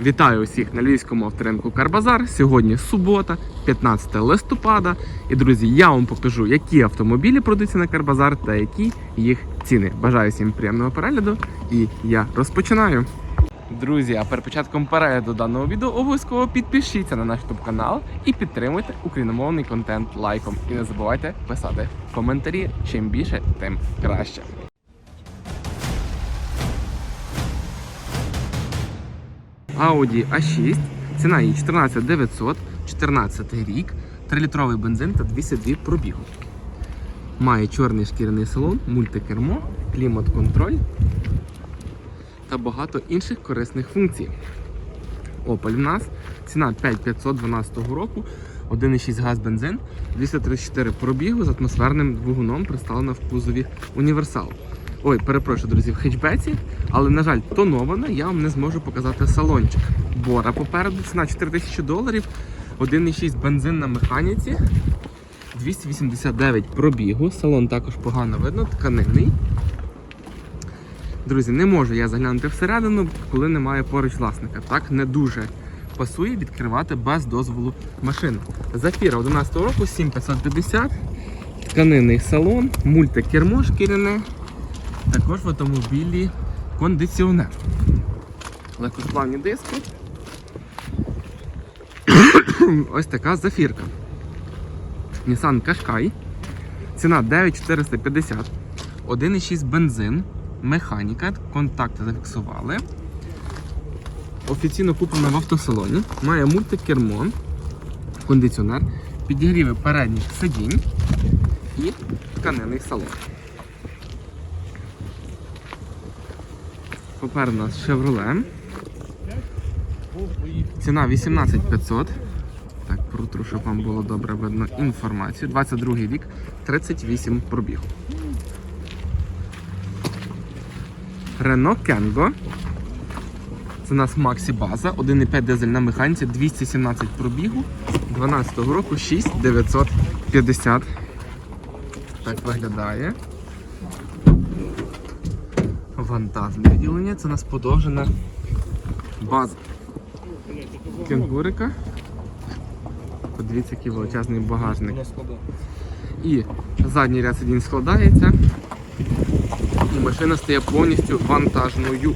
Вітаю усіх на львівському авторинку Карбазар. Сьогодні субота, 15 листопада. І друзі, я вам покажу, які автомобілі продаються на Карбазар та які їх ціни. Бажаю всім приємного перегляду і я розпочинаю. Друзі, а перед початком перегляду даного відео обов'язково підпишіться на наш YouTube канал і підтримуйте україномовний контент лайком. І не забувайте писати коментарі. Чим більше, тим краще. Audi A6, ціна її 14 900, 14 рік, 3-літровий бензин та 202 пробігу. Має чорний шкіряний салон, мультикермо, клімат-контроль та багато інших корисних функцій. Opel в нас ціна 5512 року, 1,6 газ бензин, 234 пробігу з атмосферним двигуном представлено в кузові універсал. Ой, перепрошую, друзі, в хетчбеці, але, на жаль, тонована, я вам не зможу показати салончик. Бора попереду ціна 4000 доларів, 1,6 бензин на механіці, 289 пробігу, салон також погано видно, тканинний. Друзі, не можу я заглянути всередину, коли немає поруч власника. Так не дуже пасує відкривати без дозволу машину. Зафіра 11 року 7550, тканинний салон, мультикермо шкіряне. Також в автомобілі кондиціонер. Легкосплавні диски. Ось така зафірка. Nissan Qashqai. Ціна 9450. 1,6 бензин. Механіка. Контакти зафіксували. Офіційно куплена в автосалоні. Має мультикермо, кондиціонер, підігріви передніх сидінь і тканинний салон. Попереду у нас Chevrolet. Ціна 18500. Так, протру, щоб вам було добре видно інформацію. 22 рік, 38 пробігу. Renault Kangoo. Це у нас Maxi база, 1,5 дизель на механіці, 217 пробігу, 12 року 6950. Так виглядає. Вантажне відділення, це у нас подовжена база кенгурика. Подивіться, який величезний багажник. І задній ряд сидінь складається. І машина стає повністю вантажною.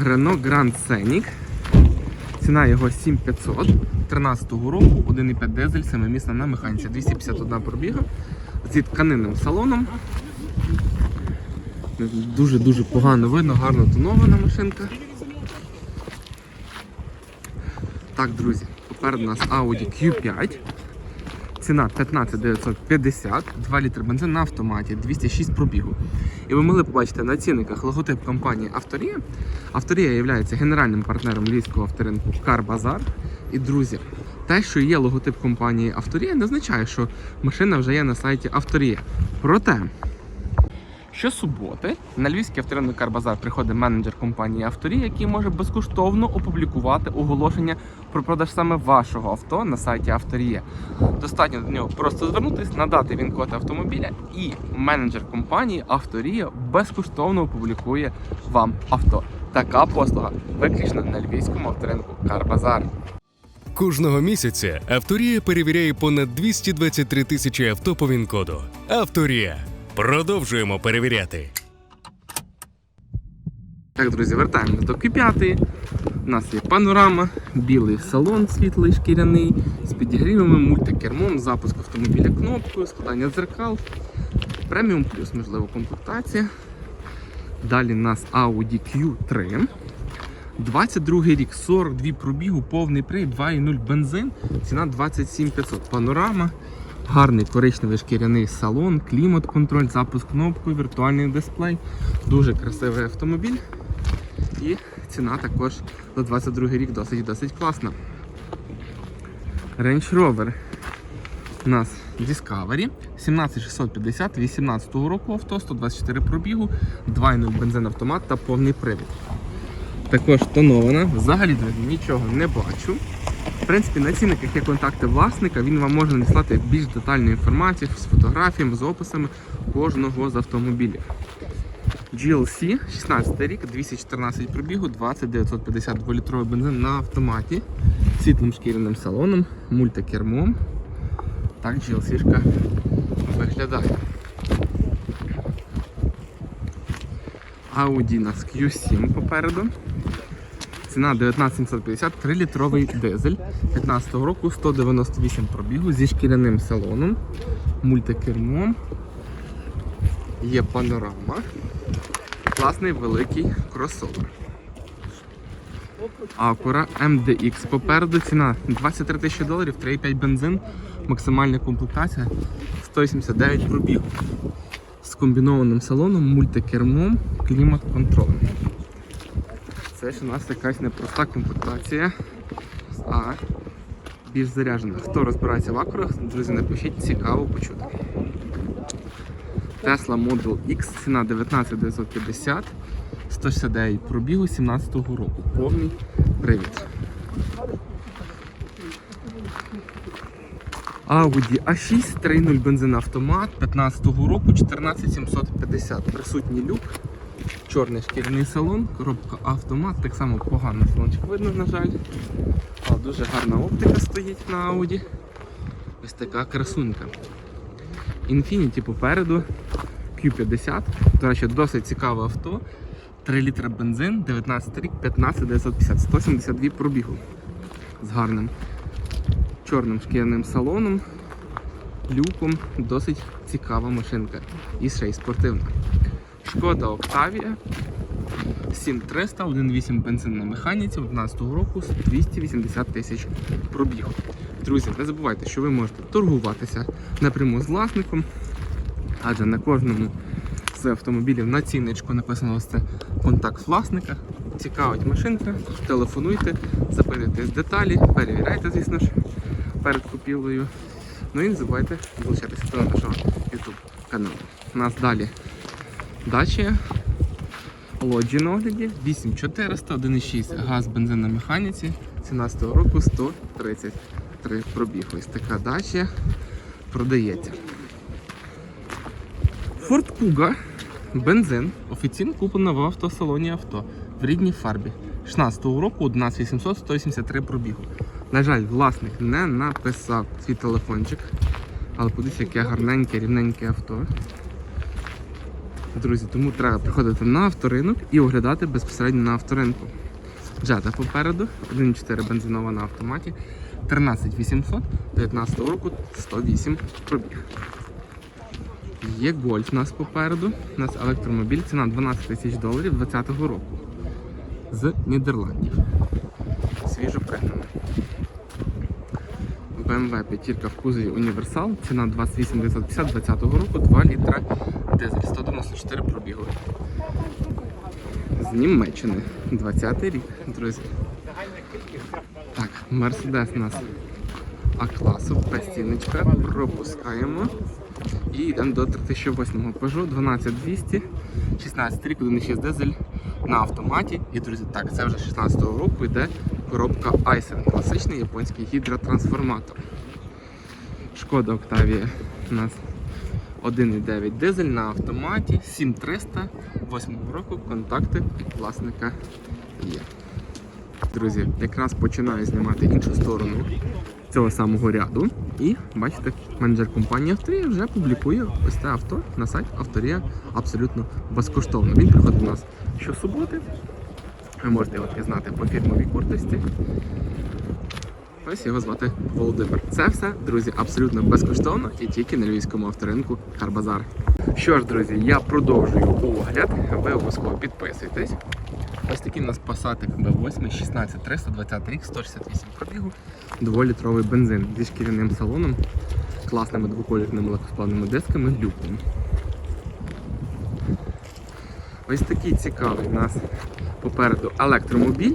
Renault Grand Scenic. Ціна його 7500 13 року, 1,5 дизель, 7-місна на механіці, 251 пробіга зі тканинним салоном. Дуже-дуже погано видно, гарно тонована машинка. Так, друзі, попереду у нас Audi Q5. Ціна 15 950, 2 літри бензин на автоматі, 206 пробігу. І ви могли побачити на цінниках логотип компанії Авторія. Авторія є генеральним партнером львівського авторинку Карбазар. І друзі, те, що є логотип компанії Авторія, не означає, що машина вже є на сайті Авторія. Проте, Щосуботи на львівський авторинок Карбазар приходить менеджер компанії Авторія, який може безкоштовно опублікувати оголошення про продаж саме вашого авто на сайті Авторія. Достатньо до нього просто звернутися, надати він код автомобіля, і менеджер компанії Авторія безкоштовно опублікує вам авто. Така послуга виключно на львівському авторинку Карбазар. Кожного місяця Авторія перевіряє понад 223 тисячі авто по ВІН-коду. Авторія. Продовжуємо перевіряти. Так, друзі, вертаємось до Q5. У нас є панорама, білий салон світлий шкіряний, з підігрівами, мультикермом, запуск автомобіля кнопкою, складання дзеркал, преміум плюс, можливо, комплектація. Далі у нас Audi Q3. 22 рік, 42 пробігу, повний привід, 2,0 бензин, ціна 27500. Панорама, гарний коричневий шкіряний салон, клімат-контроль, запуск кнопкою, віртуальний дисплей. Дуже красивий автомобіль. І ціна також за 22 рік досить досить класна. Range Rover у нас Discovery 17650 18 року авто, 124 пробігу, 2.0 бензин автомат та повний привід. Також тонована. Взагалі, нічого не бачу. Принципі, на цінниках є контакти власника, він вам може надіслати більш детальну інформацію з фотографіями, з описами кожного з автомобілів. GLC, 16 рік, 214 пробігу, 2950 2-літровий бензин на автоматі, світлим шкіряним салоном, мультикермом. Так GLC-шка виглядає. Audi у нас Q7 попереду. Ціна 19750, 3-літровий дизель 15 року, 198 пробігу зі шкіряним салоном, мультикермом. Є панорама. Класний великий кросовер. Acura MDX попереду ціна 23 тисячі доларів, 3,5 бензин, максимальна комплектація 189 пробігу. З комбінованим салоном, мультикермом, клімат-контролем. Це у нас якась непроста комплектація, а більш заряджена. Хто розбирається в акурах, друзі, напишіть, цікаво почути. Tesla Model X, ціна 19950, 169 пробігу 17 року. Повний привід. Audi A6, 3.0 бензин автомат 15 року 14750. Присутній люк, чорний шкіряний салон, коробка автомат, так само погано салончик видно, на жаль. Але дуже гарна оптика стоїть на Audi. Ось така красунька. Infiniti попереду, Q50. До речі, досить цікаве авто. 3 літра бензин, 19 рік, 15950, 172 пробігу. З гарним чорним шкіряним салоном, люком. Досить цікава машинка. І ще й спортивна. Шкода Octavia 7300, 1.8 бензин на механіці 11 року, 280 тисяч пробігу. Друзі, не забувайте, що ви можете торгуватися напряму з власником, адже на кожному з автомобілів на цінничку написано ось це контакт власника. Цікавить машинка, телефонуйте, запитуйтесь деталі, перевіряйте, звісно ж, перед купівлею. Ну і не забувайте долучатися до нашого YouTube каналу. У нас далі дача. Лоджі на огляді 8400, 1,6 газ, бензин на механіці, 17 року 133 пробіг. Ось така дача продається. Ford Kuga, бензин, офіційно куплена в автосалоні авто в рідній фарбі. 16-го року 11800 183 пробігу. На жаль, власник не написав свій телефончик, але подивіться, яке гарненьке, рівненьке авто. Друзі, тому треба приходити на авторинок і оглядати безпосередньо на авторинку. Джета попереду, 1.4 бензинова на автоматі, 13800, 19 року 108 пробіг. Є гольф у нас попереду. У нас електромобіль, ціна 12 тисяч доларів 2020 року. З Нідерландів. Свіжо пригнано. BMW п'ятірка в кузові Універсал, ціна 28 950 20 року, 2 літра дизель, 194 пробігу. З Німеччини, 20 рік, друзі. Так, Мерседес у нас А-класу, безцінничка, пропускаємо. І йдемо до 3008 Peugeot 12200, 16 рік, 1.6 дизель на автоматі. І, друзі, так, це вже 16-го року йде коробка Aisin, класичний японський гідротрансформатор. Шкода Octavia у нас 1.9 дизель на автоматі, 7300, 8 року контакти власника є. Друзі, якраз починаю знімати іншу сторону цього самого ряду. І бачите, менеджер компанії Авторія вже публікує ось це авто на сайт Авторія абсолютно безкоштовно. Він приходить у нас щосуботи. Ви можете його пізнати по фірмовій куртості. Ось його звати Володимир. Це все, друзі, абсолютно безкоштовно і тільки на львівському авторинку Карбазар. Що ж, друзі, я продовжую огляд. Ви обов'язково підписуйтесь. Ось такий у нас Passat B8 16 320 рік, 168 пробігу, 2-літровий бензин зі шкіряним салоном, класними двоколірними легкосплавними дисками, люком. Ось такий цікавий у нас попереду електромобіль.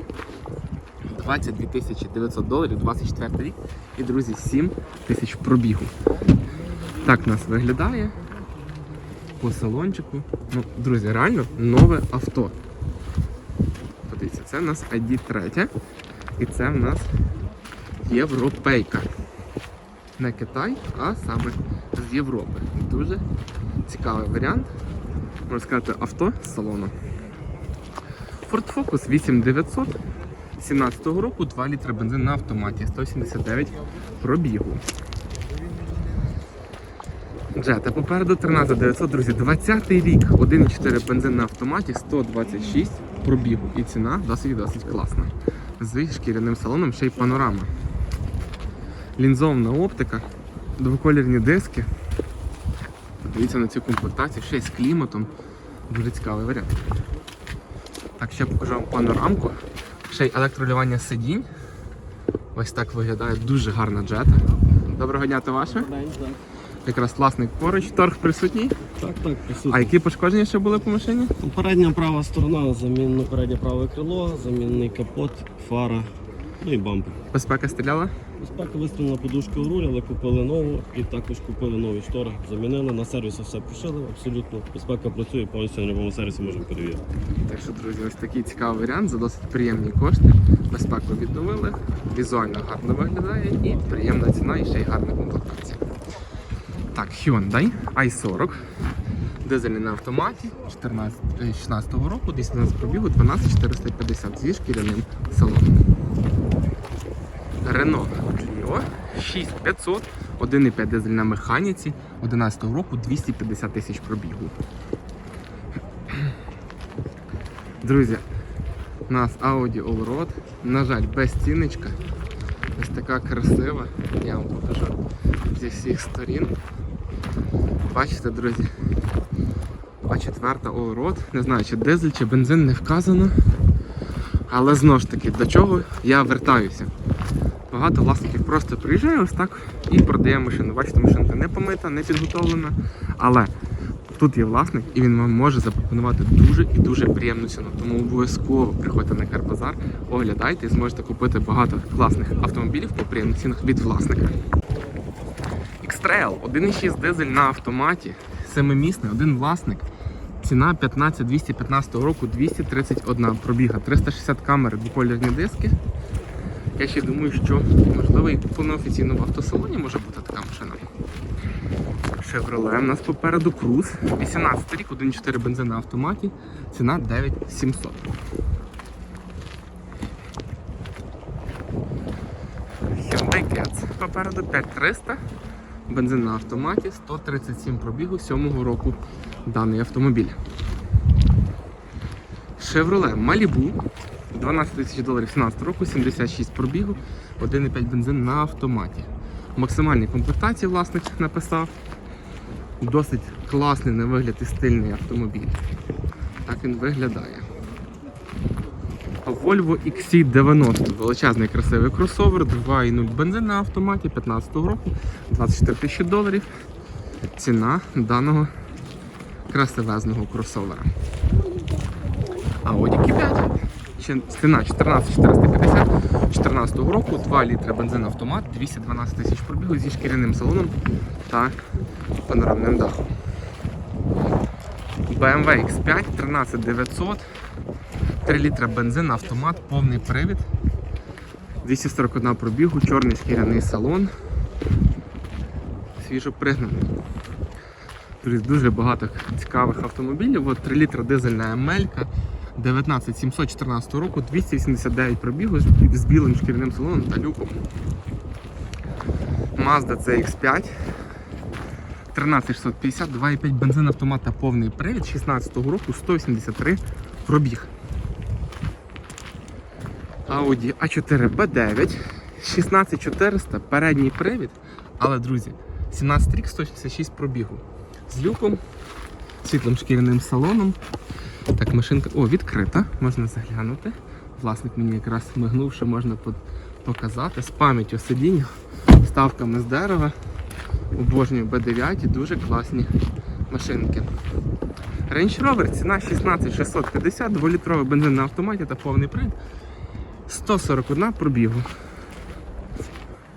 22 тисячі 900 доларів, 24 рік. І, друзі, 7 тисяч пробігу. Так нас виглядає по салончику. Ну, друзі, реально нове авто. Подивіться, це в нас ID 3 і це в нас європейка. Не Китай, а саме з Європи. Дуже цікавий варіант. можна сказати, авто з салону. Ford Focus 8900 17 року 2 літри бензин на автоматі, 179 пробігу. Джета попереду 13900, друзі, 20-й рік, 1,4 бензин на автоматі, 126 пробігу. І ціна досить-досить класна. З шкіряним салоном ще й панорама. Лінзовна оптика, двоколірні диски. Подивіться на цю комплектацію, ще й з кліматом. Дуже цікавий варіант. Так, ще покажу вам панорамку. Ще й електролювання сидінь. Ось так виглядає дуже гарна джета. Доброго дня, то ваше? Якраз власник поруч, торг присутній. Так, так, присутній. А які пошкодження ще були по машині? Передня права сторона, замінне переднє праве крило, замінний капот, фара, ну і бампер. Безпека стріляла? Безпека вистрілена подушка у руль, але купили нову і також купили нові штори. Замінили, на сервісі все прошили, абсолютно. Безпека працює, повністю на будь-якому сервісі можемо перевірити. Так що, друзі, ось такий цікавий варіант за досить приємні кошти. Безпеку відновили, візуально гарно виглядає і приємна ціна і ще й гарна комплектація. Так, Hyundai i40. Дизельний на автоматі 14, е, 16 року, 212 пробігу, 12450 зі шкіряним салоном. Renault Clio 6500, 1,5 дизель на механіці, 11 року, 250 тисяч пробігу. Друзі, у нас Audi Allroad, на жаль, без цінничка. Ось така красива. Я вам покажу зі всіх сторін. Бачите, друзі? А четверта Allroad. Не знаю, чи дизель, чи бензин не вказано. Але знову ж таки, до чого я вертаюся. Багато власників просто приїжджає ось так і продає машину. Бачите, машинка не помита, не підготовлена. Але Тут є власник, і він вам може запропонувати дуже і дуже приємну ціну. Тому обов'язково приходьте на Карбазар, оглядайте і зможете купити багато класних автомобілів по приємних цінах від власника. X-Trail 1.6 дизель на автоматі, семимісний, один власник. Ціна 15 215 року 231 пробіга, 360 камер, двоколірні диски. Я ще думаю, що можливо і куплено офіційно в автосалоні може бути така машина. Chevrolet у нас попереду Cruze. 18 рік, 1.4 бензин на автоматі. Ціна 9700. Hyundai Getz попереду 5300. Бензин на автоматі, 137 пробігу 7 року даний автомобіль. Chevrolet Malibu 12 тисяч доларів 17 року, 76 пробігу, 1,5 бензин на автоматі. Максимальні комплектації власник написав. Досить класний на вигляд і стильний автомобіль. Так він виглядає. Volvo XC90 величезний красивий кросовер, 2,0 бензин на автоматі 15 року, 24 тисячі доларів. Ціна даного красивезного кросовера. Audi Q5. Ціна 14450 14 року, 2 літри бензин автомат, 212 тисяч пробігу зі шкіряним салоном та панорамним дахом. BMW X5 13900, 3 літра бензин, автомат, повний привід, 241 пробігу, чорний шкіряний салон, свіжо пригнаний. Друзі, дуже багато цікавих автомобілів. От 3 літра дизельна Емелька 19714 року, 289 пробігу з- білим шкіряним салоном та люком. Mazda CX5 13650, 2,5 бензин автомат та повний привід 16 року 183 пробіг. Audi A4 B9 16400, передній привід, але друзі, 17 рік 166 пробігу. З люком, світлим шкіряним салоном. Так, машинка. О, відкрита, можна заглянути. Власник мені якраз мигнув, що можна показати. З пам'яттю сидіння, ставками з дерева. Обожнюю B9, дуже класні машинки. Range Rover, ціна 16650, 2-літровий бензин на автоматі та повний привід. 141 пробігу.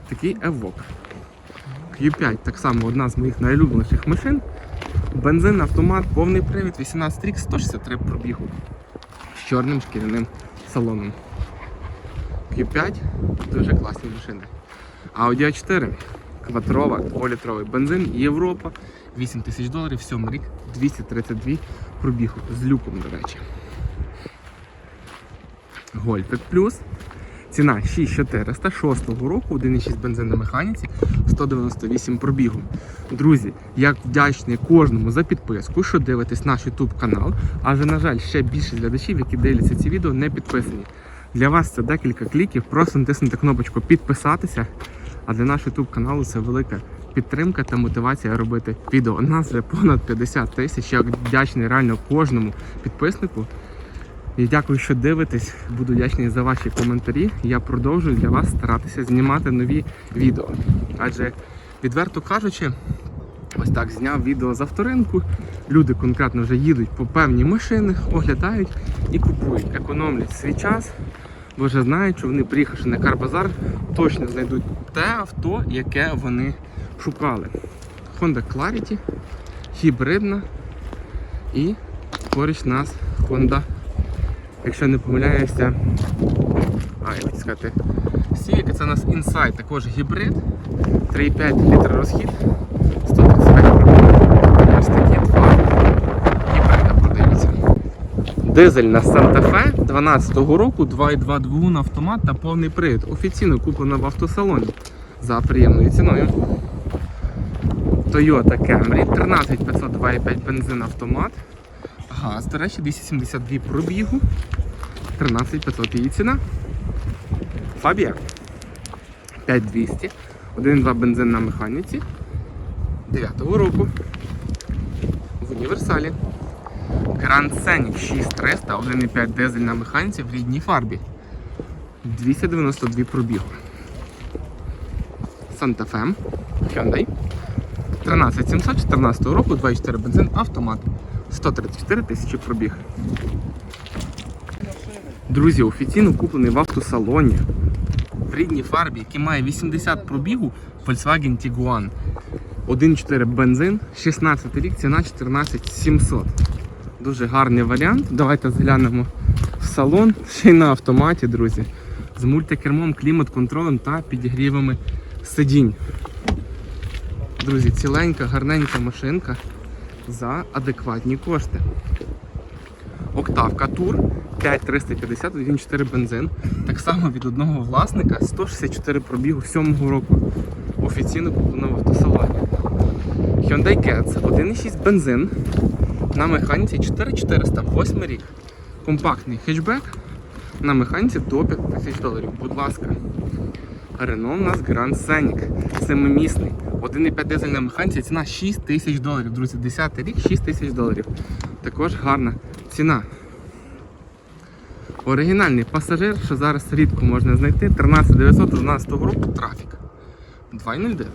Такий Evoque. Q5 так само одна з моїх найулюбленіших машин. Бензин, автомат, повний привід, 18 рік, 163 пробігу. З чорним шкіряним салоном. Q5 дуже класні машини. Audi A4. квадрова, 2-літровий бензин, Європа, 8 тисяч доларів, 7 рік, 232 пробігу з люком, до речі. Гольфик плюс. Ціна 6400 6 року, 1,6 бензин на механіці, 198 пробігу. Друзі, я вдячний кожному за підписку, що дивитесь наш YouTube канал. Адже, на жаль, ще більше глядачів, які дивляться ці відео, не підписані. Для вас це декілька кліків, просто натиснути кнопочку підписатися. А для нашого YouTube каналу це велика підтримка та мотивація робити відео. У нас вже понад 50 тисяч. Я вдячний реально кожному підписнику. І дякую, що дивитесь. Буду вдячний за ваші коментарі. Я продовжую для вас старатися знімати нові відео. Адже, відверто кажучи, ось так зняв відео з авторинку. Люди конкретно вже їдуть по певні машини, оглядають і купують, економлять свій час, бо вже знають, що вони, приїхавши на Карбазар, точно знайдуть те авто, яке вони шукали. Honda Clarity, гібридна і поруч нас Honda якщо не помиляюся. А, я хотів сказати. Civic це у нас Insight, також гібрид. 3,5 літра розхід. 135 пробігів. Ось такі два гібрида продаються. Дизель на Fe 12-го року, 2,2 двигун автомат та повний привід. Офіційно куплено в автосалоні за приємною ціною. Toyota Camry 13500 2,5 бензин автомат. Газ, до речі, 272 пробігу. 13500 її ціна. Фабія 5200. 1,2 бензин на механіці. 9-го року. В універсалі. Grand Scenic 6300, 1,5 дизель на механіці в рідній фарбі. 292 пробігу. Santa Fe Hyundai 13700 14 року, 2,4 бензин, автомат. 134 тисячі пробіг. Друзі, офіційно куплений в автосалоні в рідній фарбі, який має 80 пробігу Volkswagen Tiguan. 1,4 бензин, 16 рік, ціна 14700. Дуже гарний варіант. Давайте зглянемо в салон, ще й на автоматі, друзі. З мультикермом, клімат-контролем та підігрівами сидінь. Друзі, ціленька, гарненька машинка за адекватні кошти. Октавка Тур 5350 1,4 бензин. Так само від одного власника 164 пробігу 7 року. Офіційно куплено в автосалоні. Hyundai Getz 1,6 бензин. На механіці 4400 8 рік. Компактний хетчбек. На механіці до 5000 доларів. Будь ласка. Рено у нас Grand Scenic. Семимісний. 1,5 дизель на механіці, ціна 6 тисяч доларів. Друзі, 10 рік 6 тисяч доларів. Також гарна ціна. Оригінальний пасажир, що зараз рідко можна знайти, 13912 року трафік. 2.09.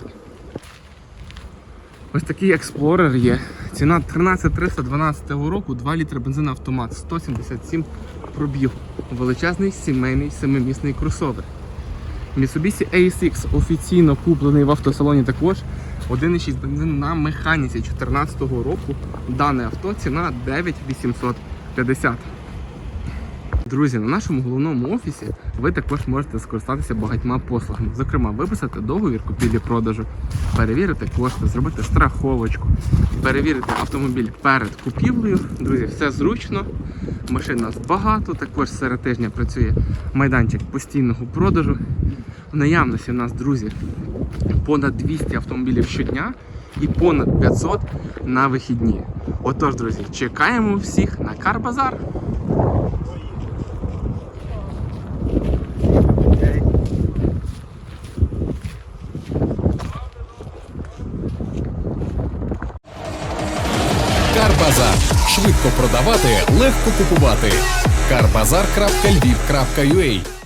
Ось такий експлорер є. Ціна 13312 року, 2 літри бензин автомат, 177 пробіг. Величезний сімейний семимісний кросовер. Mitsubishi ASX офіційно куплений в автосалоні також. 1,6 бензин на механіці 2014 року. Дане авто ціна 9850. Друзі, на нашому головному офісі ви також можете скористатися багатьма послугами. Зокрема, виписати договір купівлі-продажу, перевірити кошти, зробити страховочку, перевірити автомобіль перед купівлею. Друзі, все зручно. Машин нас багато. Також серед тижня працює майданчик постійного продажу. В наявності у нас, друзі, понад 200 автомобілів щодня і понад 500 на вихідні. Отож, друзі, чекаємо всіх на. Карбазар. Продавати, легко купувати. Карбазар.львів.ua